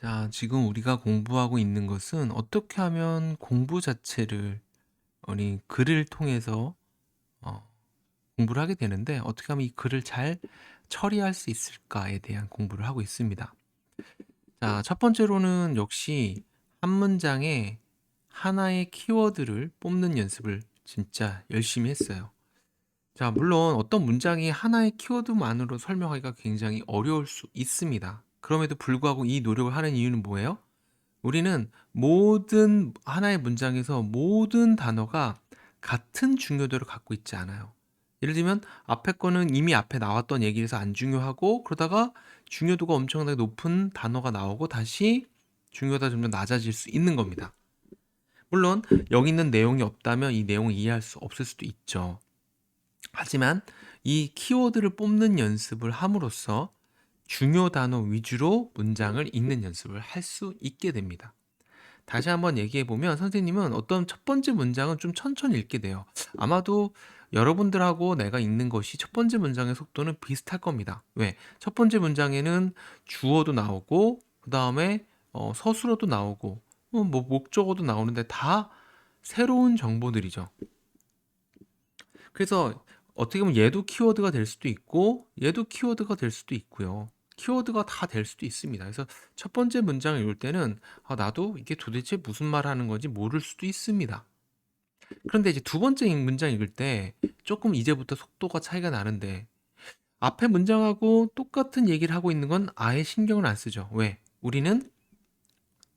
자, 지금 우리가 공부하고 있는 것은 어떻게 하면 공부 자체를 우리 글을 통해서 어, 공부를 하게 되는데 어떻게 하면 이 글을 잘 처리할 수 있을까에 대한 공부를 하고 있습니다. 자, 첫 번째로는 역시 한 문장에 하나의 키워드를 뽑는 연습을 진짜 열심히 했어요. 자, 물론 어떤 문장이 하나의 키워드만으로 설명하기가 굉장히 어려울 수 있습니다. 그럼에도 불구하고 이 노력을 하는 이유는 뭐예요? 우리는 모든 하나의 문장에서 모든 단어가 같은 중요도를 갖고 있지 않아요. 예를 들면 앞에 거는 이미 앞에 나왔던 얘기라서 안 중요하고 그러다가 중요도가 엄청나게 높은 단어가 나오고 다시 중요도가 점점 낮아질 수 있는 겁니다. 물론 여기 있는 내용이 없다면 이 내용을 이해할 수 없을 수도 있죠. 하지만 이 키워드를 뽑는 연습을 함으로써 중요 단어 위주로 문장을 읽는 연습을 할 수 있게 됩니다. 다시 한번 얘기해 보면 선생님은 어떤 첫 번째 문장은 좀 천천히 읽게 돼요. 아마도 여러분들하고 내가 읽는 것이 첫 번째 문장의 속도는 비슷할 겁니다. 왜? 첫 번째 문장에는 주어도 나오고 그 다음에 어, 서술어도 나오고 어, 뭐 목적어도 나오는데 다 새로운 정보들이죠. 그래서 어떻게 보면 얘도 키워드가 될 수도 있고 얘도 키워드가 될 수도 있고요. 키워드가 다 될 수도 있습니다. 그래서 첫 번째 문장을 읽을 때는 아, 나도 이게 도대체 무슨 말 하는 건지 모를 수도 있습니다. 그런데 이제 두 번째 문장 읽을 때 조금 이제부터 속도가 차이가 나는데 앞에 문장하고 똑같은 얘기를 하고 있는 건 아예 신경을 안 쓰죠. 왜? 우리는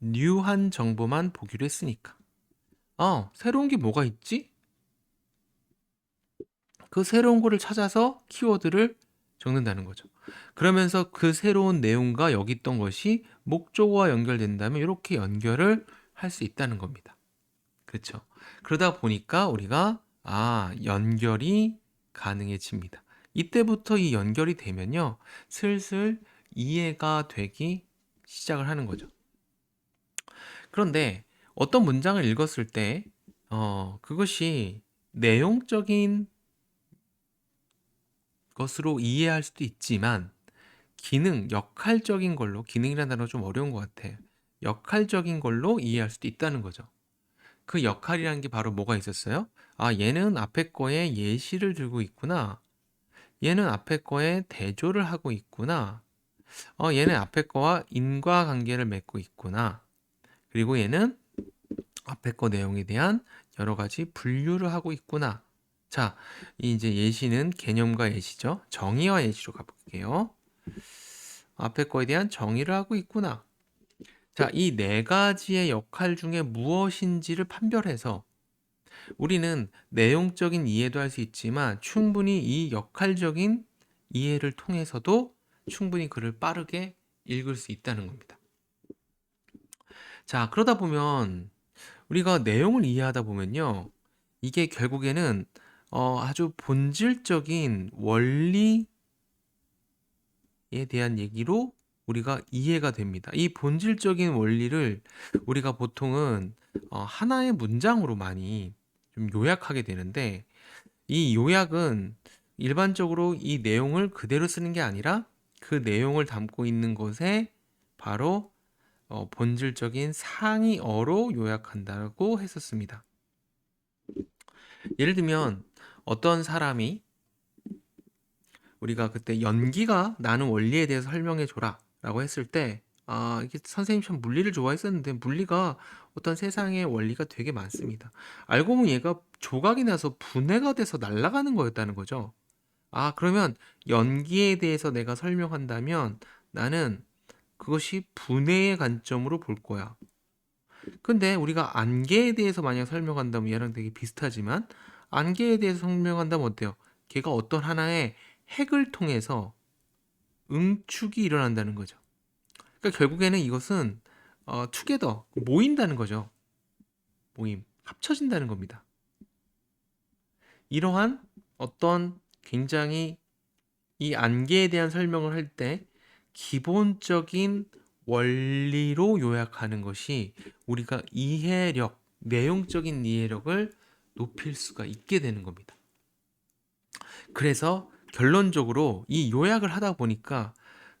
뉴한 정보만 보기로 했으니까. 어, 새로운 게 뭐가 있지? 그 새로운 거를 찾아서 키워드를 적는다는 거죠. 그러면서 그 새로운 내용과 여기 있던 것이 목적어와 연결된다면 이렇게 연결을 할 수 있다는 겁니다. 그렇죠. 그러다 보니까 우리가 아, 연결이 가능해집니다. 이때부터 이 연결이 되면요. 슬슬 이해가 되기 시작을 하는 거죠. 그런데 어떤 문장을 읽었을 때 어, 그것이 내용적인 것으로 이해할 수도 있지만 기능, 역할적인 걸로 기능이라는 단어 좀 어려운 것 같아요. 역할적인 걸로 이해할 수도 있다는 거죠. 그 역할이라는 게 바로 뭐가 있었어요? 아, 얘는 앞에 거에 예시를 들고 있구나. 얘는 앞에 거에 대조를 하고 있구나. 어, 얘는 앞에 거와 인과관계를 맺고 있구나. 그리고 얘는 앞에 거 내용에 대한 여러 가지 분류를 하고 있구나. 자, 이제 예시는 개념과 예시죠. 정의와 예시로 가볼게요. 앞에 거에 대한 정의를 하고 있구나. 자, 이 네 가지의 역할 중에 무엇인지를 판별해서 우리는 내용적인 이해도 할 수 있지만 충분히 이 역할적인 이해를 통해서도 충분히 글을 빠르게 읽을 수 있다는 겁니다. 자, 그러다 보면 우리가 내용을 이해하다 보면요. 이게 결국에는 어, 아주 본질적인 원리에 대한 얘기로 우리가 이해가 됩니다. 이 본질적인 원리를 우리가 보통은 어, 하나의 문장으로 많이 좀 요약하게 되는데 이 요약은 일반적으로 이 내용을 그대로 쓰는 게 아니라 그 내용을 담고 있는 것에 바로 어, 본질적인 상이어로 요약한다고 했었습니다. 예를 들면 어떤 사람이 우리가 그때 연기가 나는 원리에 대해서 설명해 줘라 라고 했을 때 아, 이게 선생님 참 물리를 좋아했었는데 물리가 어떤 세상의 원리가 되게 많습니다. 알고 보면 얘가 조각이 나서 분해가 돼서 날아가는 거였다는 거죠. 아, 그러면 연기에 대해서 내가 설명한다면 나는 그것이 분해의 관점으로 볼 거야. 근데 우리가 안개에 대해서 만약 설명한다면 얘랑 되게 비슷하지만 안개에 대해서 설명한다면 어때요? 걔가 어떤 하나의 핵을 통해서 응축이 일어난다는 거죠. 그러니까 결국에는 이것은 어, 투게더 모인다는 거죠. 모임 합쳐진다는 겁니다. 이러한 어떤 굉장히 이 안개에 대한 설명을 할 때 기본적인 원리로 요약하는 것이 우리가 이해력, 내용적인 이해력을 높일 수가 있게 되는 겁니다. 그래서 결론적으로 이 요약을 하다 보니까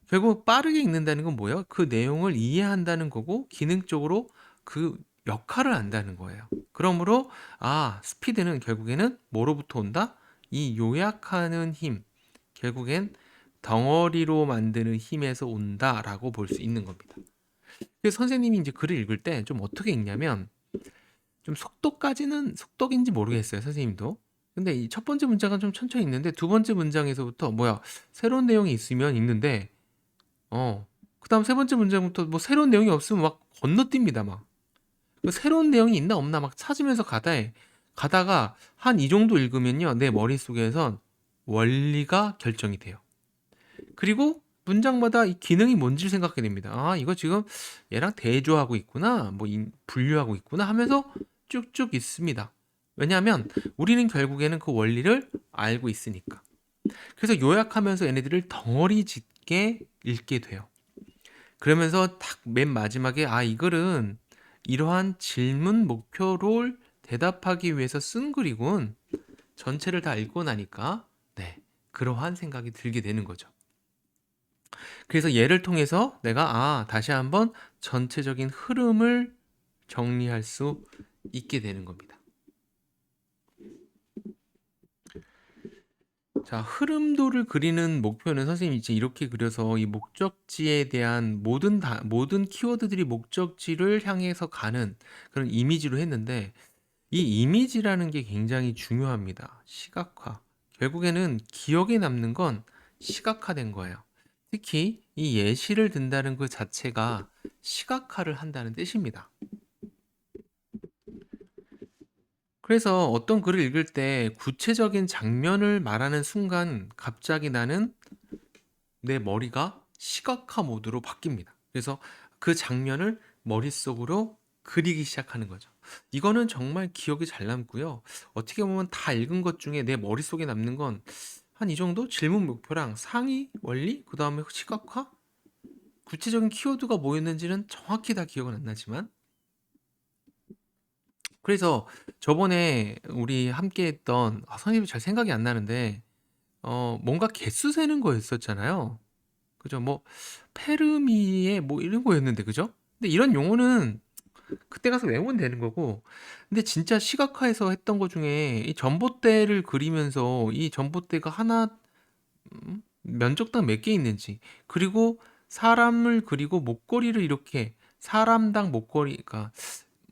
결국 빠르게 읽는다는 건 뭐예요? 그 내용을 이해한다는 거고 기능적으로 그 역할을 안다는 거예요. 그러므로 아 스피드는 결국에는 뭐로부터 온다? 이 요약하는 힘 결국엔 덩어리로 만드는 힘에서 온다라고 볼 수 있는 겁니다. 그래서 선생님이 이제 글을 읽을 때 좀 어떻게 읽냐면 좀 속도까지는 속도인지 모르겠어요 선생님도. 근데 이 첫 번째 문장은 좀 천천히 읽는데 두 번째 문장에서부터 뭐야 새로운 내용이 있으면 읽는데 어 그다음 세 번째 문장부터 뭐 새로운 내용이 없으면 막 건너뜁니다 막. 그 새로운 내용이 있나 없나 막 찾으면서 가다 가다가 한 이 정도 읽으면요 내 머릿속에선 원리가 결정이 돼요. 그리고 문장마다 이 기능이 뭔지를 생각하게 됩니다. 아, 이거 지금 얘랑 대조하고 있구나. 뭐 인- 분류하고 있구나 하면서 쭉쭉 있습니다. 왜냐하면 우리는 결국에는 그 원리를 알고 있으니까. 그래서 요약하면서 얘네들을 덩어리 짓게 읽게 돼요. 그러면서 딱 맨 마지막에 아, 이 글은 이러한 질문 목표를 대답하기 위해서 쓴 글이군. 전체를 다 읽고 나니까 네, 그러한 생각이 들게 되는 거죠. 그래서 얘를 통해서 내가 아, 다시 한번 전체적인 흐름을 정리할 수 있게 되는 겁니다. 자, 흐름도를 그리는 목표는 선생님이 이제 이렇게 그려서 이 목적지에 대한 모든 다, 모든 키워드들이 목적지를 향해서 가는 그런 이미지로 했는데 이 이미지라는 게 굉장히 중요합니다. 시각화. 결국에는 기억에 남는 건 시각화된 거예요. 특히 이 예시를 든다는 그 자체가 시각화를 한다는 뜻입니다. 그래서 어떤 글을 읽을 때 구체적인 장면을 말하는 순간 갑자기 나는 내 머리가 시각화 모드로 바뀝니다. 그래서 그 장면을 머릿속으로 그리기 시작하는 거죠. 이거는 정말 기억이 잘 남고요. 어떻게 보면 다 읽은 것 중에 내 머릿속에 남는 건 한 이 정도 질문 목표랑 상위 원리, 그 다음에 시각화, 구체적인 키워드가 뭐였는지는 정확히 다 기억은 안 나지만 그래서 저번에 우리 함께 했던 아, 선생님이 잘 생각이 안 나는데 어 뭔가 개수 세는 거였었잖아요. 그죠? 뭐 페르미에 뭐 이런 거였는데 그죠? 근데 이런 용어는 그때 가서 외우면 되는 거고 근데 진짜 시각화해서 했던 것 중에 이 전봇대를 그리면서 이 전봇대가 하나 음, 면적당 몇 개 있는지 그리고 사람을 그리고 목걸이를 이렇게 사람당 목걸이가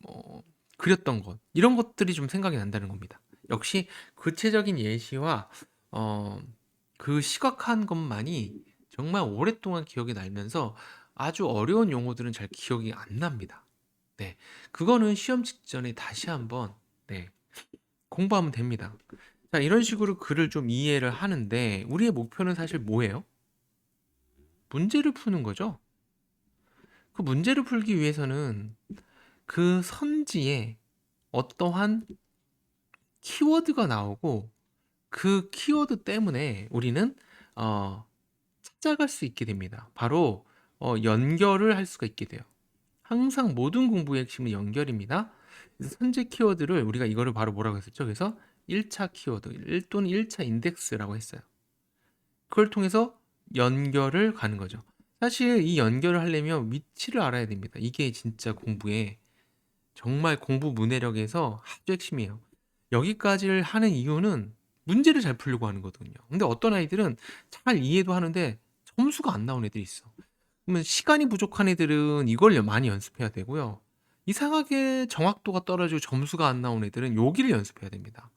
뭐 그렸던 것 이런 것들이 좀 생각이 난다는 겁니다. 역시 구체적인 예시와 어, 그 시각한 것만이 정말 오랫동안 기억에 남면서 아주 어려운 용어들은 잘 기억이 안 납니다. 네, 그거는 시험 직전에 다시 한번 네, 공부하면 됩니다. 자, 이런 식으로 글을 좀 이해를 하는데 우리의 목표는 사실 뭐예요? 문제를 푸는 거죠. 그 문제를 풀기 위해서는 그 선지에 어떠한 키워드가 나오고 그 키워드 때문에 우리는 어, 찾아갈 수 있게 됩니다. 바로 어, 연결을 할 수가 있게 돼요. 항상 모든 공부의 핵심은 연결입니다. 선제 키워드를 우리가 이거를 바로 뭐라고 했었죠? 그래서 1차 키워드 1 또는 1차 인덱스라고 했어요. 그걸 통해서 연결을 가는 거죠. 사실 이 연결을 하려면 위치를 알아야 됩니다. 이게 진짜 공부의 정말 공부 문해력에서 아주 핵심이에요. 여기까지를 하는 이유는 문제를 잘 풀려고 하는 거거든요. 근데 어떤 아이들은 잘 이해도 하는데 점수가 안 나온 애들이 있어. 그러면 시간이 부족한 애들은 이걸 많이 연습해야 되고요. 이상하게 정확도가 떨어지고 점수가 안 나온 애들은 여기를 연습해야 됩니다.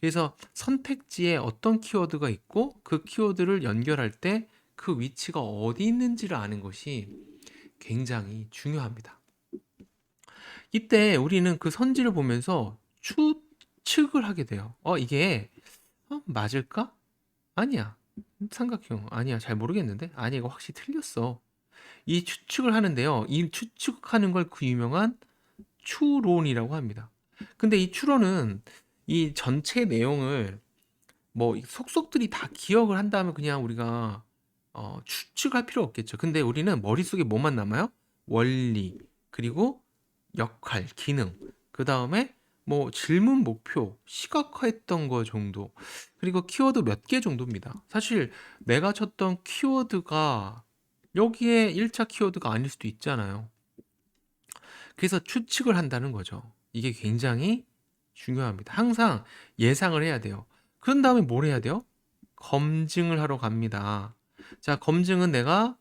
그래서 선택지에 어떤 키워드가 있고 그 키워드를 연결할 때 그 위치가 어디 있는지를 아는 것이 굉장히 중요합니다. 이때 우리는 그 선지를 보면서 추측을 하게 돼요. 어, 이게 어, 맞을까? 아니야. 삼각형. 아니야. 잘 모르겠는데. 아니, 이거 확실히 틀렸어. 이 추측을 하는데요. 이 추측하는 걸 그 유명한 추론이라고 합니다. 근데 이 추론은 이 전체 내용을 뭐 속속들이 다 기억을 한다면 그냥 우리가 어, 추측할 필요 없겠죠. 근데 우리는 머릿속에 뭐만 남아요? 원리, 그리고 역할, 기능, 그 다음에 뭐 질문 목표, 시각화했던 거 정도, 그리고 키워드 몇 개 정도입니다. 사실 내가 쳤던 키워드가 여기에 1차 키워드가 아닐 수도 있잖아요. 그래서 추측을 한다는 거죠. 이게 굉장히 중요합니다. 항상 예상을 해야 돼요. 그런 다음에 뭘 해야 돼요? 검증을 하러 갑니다. 자, 검증은 내가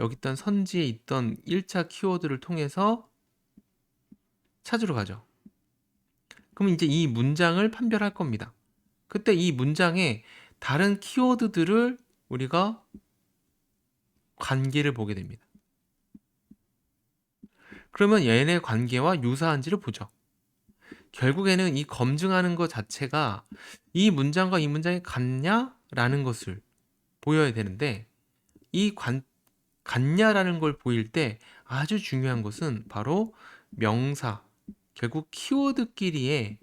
여기 있던 선지에 있던 1차 키워드를 통해서 찾으러 가죠. 그럼 이제 이 문장을 판별할 겁니다. 그때 이 문장에 다른 키워드들을 우리가 관계를 보게 됩니다. 그러면 얘네 관계와 유사한지를 보죠. 결국에는 이 검증하는 것 자체가 이 문장과 이 문장이 같냐라는 것을 보여야 되는데 이 관, 같냐라는 걸 보일 때 아주 중요한 것은 바로 명사, 결국 키워드끼리의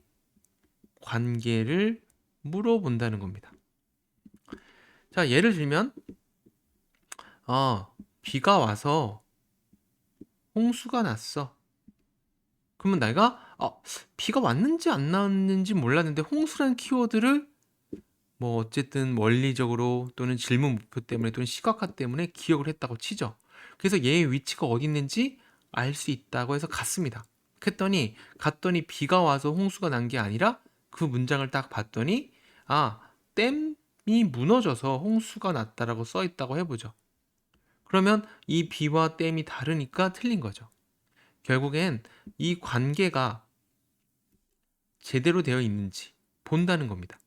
관계를 물어본다는 겁니다. 자, 예를 들면, 아, 비가 와서 홍수가 났어. 그러면 내가 아, 비가 왔는지 안 왔는지 몰랐는데 홍수라는 키워드를 뭐 어쨌든 원리적으로 또는 질문 목표 때문에 또는 시각화 때문에 기억을 했다고 치죠. 그래서 얘의 위치가 어디 있는지 알 수 있다고 해서 갔습니다. 그랬더니 갔더니 비가 와서 홍수가 난 게 아니라 그 문장을 딱 봤더니 아 댐이 무너져서 홍수가 났다라고 써 있다고 해보죠. 그러면 이 비와 댐이 다르니까 틀린 거죠. 결국엔 이 관계가 제대로 되어 있는지 본다는 겁니다.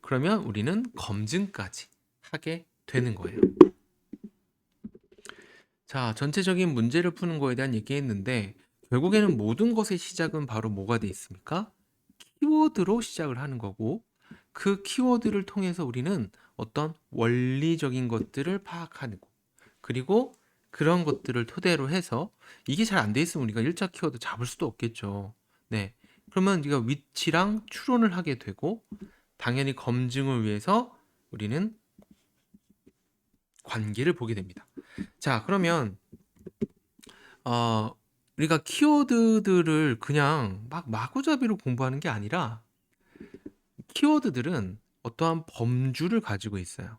그러면 우리는 검증까지 하게 되는 거예요. 자, 전체적인 문제를 푸는 거에 대한 얘기했는데 결국에는 모든 것의 시작은 바로 뭐가 돼 있습니까? 키워드로 시작을 하는 거고 그 키워드를 통해서 우리는 어떤 원리적인 것들을 파악하는 거 그리고 그런 것들을 토대로 해서 이게 잘 안 돼 있으면 우리가 1차 키워드 잡을 수도 없겠죠. 네. 그러면 우리가 위치랑 추론을 하게 되고 당연히 검증을 위해서 우리는 관계를 보게 됩니다. 자, 그러면 어, 우리가 키워드들을 그냥 막 마구잡이로 공부하는 게 아니라 키워드들은 어떠한 범주를 가지고 있어요.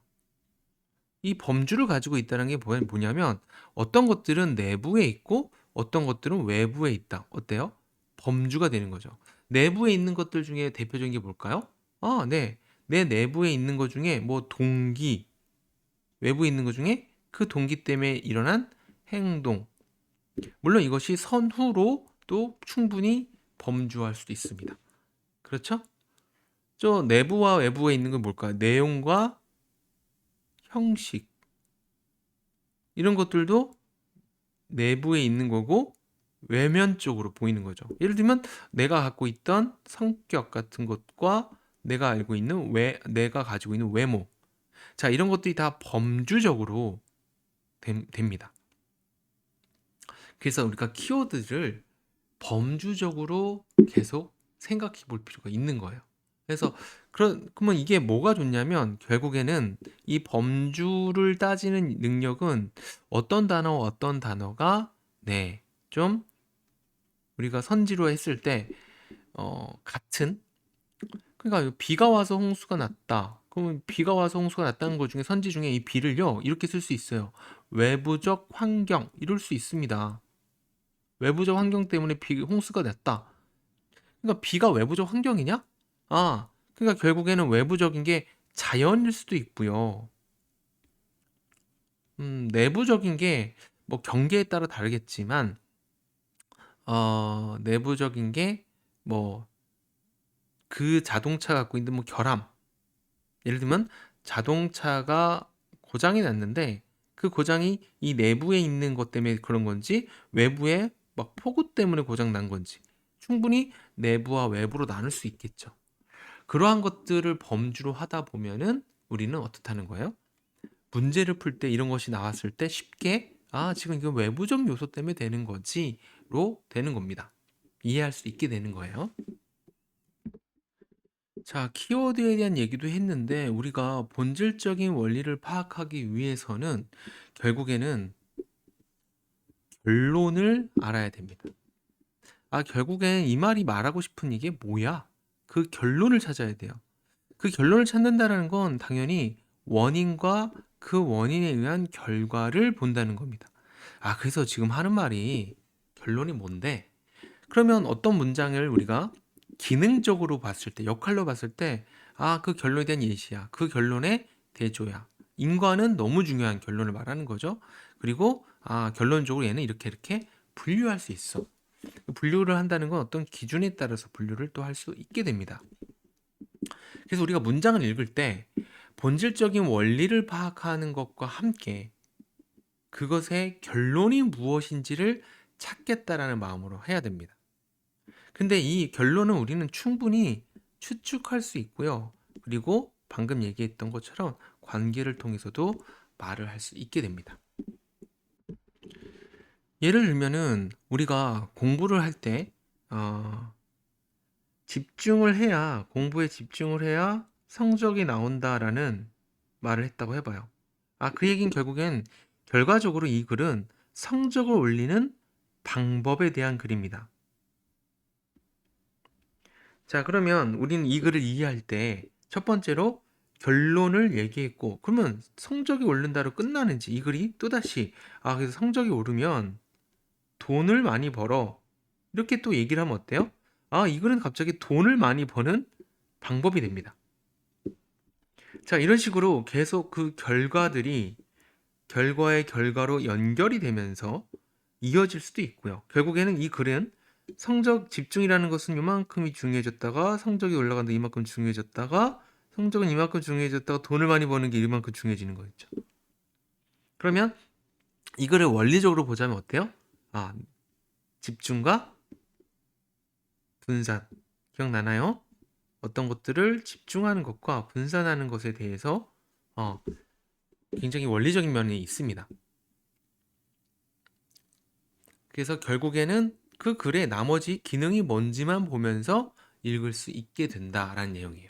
이 범주를 가지고 있다는 게 뭐- 뭐냐면 어떤 것들은 내부에 있고 어떤 것들은 외부에 있다. 어때요? 범주가 되는 거죠. 내부에 있는 것들 중에 대표적인 게 뭘까요? 아, 네. 내 내부에 있는 것 중에 뭐 동기, 외부에 있는 것 중에 그 동기 때문에 일어난 행동. 물론 이것이 선후로 또 충분히 범주할 수도 있습니다. 그렇죠? 저 내부와 외부에 있는 건 뭘까요? 내용과 형식 이런 것들도 내부에 있는 거고 외면 쪽으로 보이는 거죠. 예를 들면 내가 갖고 있던 성격 같은 것과 내가 알고 있는 외 내가 가지고 있는 외모 자 이런 것들이 다 범주적으로 됨, 됩니다. 그래서 우리가 키워드를 범주적으로 계속 생각해 볼 필요가 있는 거예요. 그래서 그런 그러면 이게 뭐가 좋냐면 결국에는 이 범주를 따지는 능력은 어떤 단어와 어떤 단어가 네, 좀 우리가 선지로 했을 때 어, 같은 그러니까 비가 와서 홍수가 났다. 그러면 비가 와서 홍수가 났다는 것 중에 선지 중에 이 비를요 이렇게 쓸 수 있어요. 외부적 환경 이럴 수 있습니다. 외부적 환경 때문에 비 홍수가 났다. 그러니까 비가 외부적 환경이냐? 아, 그러니까 결국에는 외부적인 게 자연일 수도 있고요. 음, 내부적인 게 뭐 경계에 따라 다르겠지만, 어, 내부적인 게 뭐 그 자동차 갖고 있는 뭐 결함. 예를 들면 자동차가 고장이 났는데 그 고장이 이 내부에 있는 것 때문에 그런 건지 외부에 막 폭우 때문에 고장 난 건지 충분히 내부와 외부로 나눌 수 있겠죠. 그러한 것들을 범주로 하다 보면은 우리는 어떻다는 거예요? 문제를 풀 때 이런 것이 나왔을 때 쉽게 아, 지금 이거 외부적 요소 때문에 되는 거지로 되는 겁니다. 이해할 수 있게 되는 거예요. 자, 키워드에 대한 얘기도 했는데 우리가 본질적인 원리를 파악하기 위해서는 결국에는 결론을 알아야 됩니다. 아, 결국엔 이 말이 말하고 싶은 이게 뭐야? 그 결론을 찾아야 돼요. 그 결론을 찾는다는 건 당연히 원인과 그 원인에 의한 결과를 본다는 겁니다. 아, 그래서 지금 하는 말이 결론이 뭔데? 그러면 어떤 문장을 우리가 기능적으로 봤을 때, 역할로 봤을 때, 아, 그 결론에 대한 예시야. 그 결론의 대조야. 인과는 너무 중요한 결론을 말하는 거죠. 그리고, 아, 결론적으로 얘는 이렇게 이렇게 분류할 수 있어. 분류를 한다는 건 어떤 기준에 따라서 분류를 또 할 수 있게 됩니다. 그래서 우리가 문장을 읽을 때 본질적인 원리를 파악하는 것과 함께 그것의 결론이 무엇인지를 찾겠다라는 마음으로 해야 됩니다. 근데 이 결론은 우리는 충분히 추측할 수 있고요. 그리고 방금 얘기했던 것처럼 관계를 통해서도 말을 할 수 있게 됩니다. 예를 들면은 우리가 공부를 할 때, 어, 집중을 해야, 공부에 집중을 해야 성적이 나온다라는 말을 했다고 해봐요. 아, 그 얘기는 결국엔 결과적으로 이 글은 성적을 올리는 방법에 대한 글입니다. 자, 그러면 우리는 이 글을 이해할 때 첫 번째로 결론을 얘기했고, 그러면 성적이 오른다로 끝나는지 이 글이 또다시, 아, 그래서 성적이 오르면 돈을 많이 벌어. 이렇게 또 얘기를 하면 어때요? 아, 이 글은 갑자기 돈을 많이 버는 방법이 됩니다. 자, 이런 식으로 계속 그 결과들이 결과의 결과로 연결이 되면서 이어질 수도 있고요. 결국에는 이 글은 성적 집중이라는 것은 이만큼이 중요해졌다가 성적이 올라간다 이만큼 중요해졌다가 성적은 이만큼 중요해졌다가 돈을 많이 버는 게 이만큼 중요해지는 거겠죠. 그러면 이 글을 원리적으로 보자면 어때요? 아, 집중과 분산. 기억나나요? 어떤 것들을 집중하는 것과 분산하는 것에 대해서 어, 굉장히 원리적인 면이 있습니다. 그래서 결국에는 그 글의 나머지 기능이 뭔지만 보면서 읽을 수 있게 된다라는 내용이에요.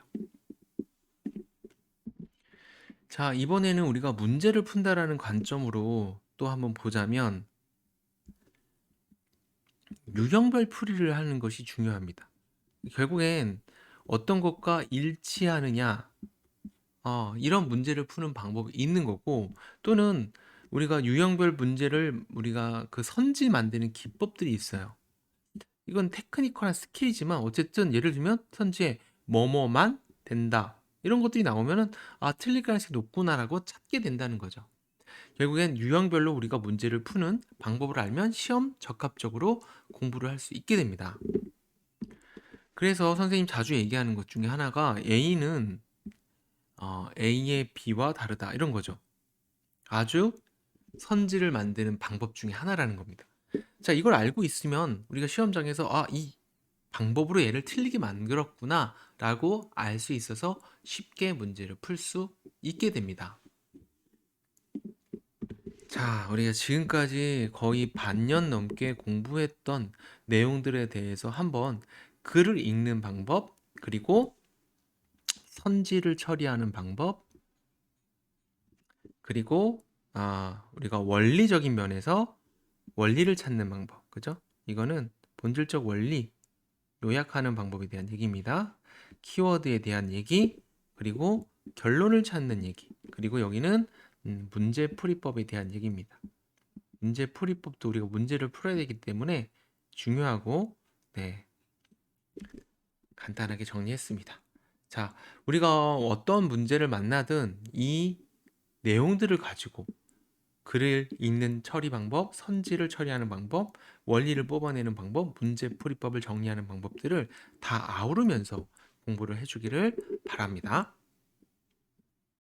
자, 이번에는 우리가 문제를 푼다라는 관점으로 또 한번 보자면 유형별 풀이를 하는 것이 중요합니다. 결국엔 어떤 것과 일치하느냐, 어, 이런 문제를 푸는 방법이 있는 거고, 또는 우리가 유형별 문제를 우리가 그 선지 만드는 기법들이 있어요. 이건 테크니컬한 스킬이지만 어쨌든 예를 들면 선지에 뭐뭐만 된다. 이런 것들이 나오면은 아, 틀릴 가능성이 높구나라고 찾게 된다는 거죠. 결국엔 유형별로 우리가 문제를 푸는 방법을 알면 시험 적합적으로 공부를 할 수 있게 됩니다. 그래서 선생님 자주 얘기하는 것 중에 하나가 A는 어, A의 B와 다르다 이런 거죠. 아주 선지를 만드는 방법 중에 하나라는 겁니다. 자, 이걸 알고 있으면 우리가 시험장에서 아, 이 방법으로 얘를 틀리게 만들었구나 라고 알 수 있어서 쉽게 문제를 풀 수 있게 됩니다. 자, 우리가 지금까지 거의 반년 넘게 공부했던 내용들에 대해서 한번 글을 읽는 방법, 그리고 선지를 처리하는 방법, 그리고 아, 우리가 원리적인 면에서 원리를 찾는 방법, 그죠? 이거는 본질적 원리, 요약하는 방법에 대한 얘기입니다. 키워드에 대한 얘기, 그리고 결론을 찾는 얘기, 그리고 여기는 음, 문제 풀이법에 대한 얘기입니다. 문제 풀이법도 우리가 문제를 풀어야 되기 때문에 중요하고 네 간단하게 정리했습니다. 자, 우리가 어떤 문제를 만나든 이 내용들을 가지고 글을 읽는 처리 방법, 선지를 처리하는 방법, 원리를 뽑아내는 방법, 문제 풀이법을 정리하는 방법들을 다 아우르면서 공부를 해주기를 바랍니다.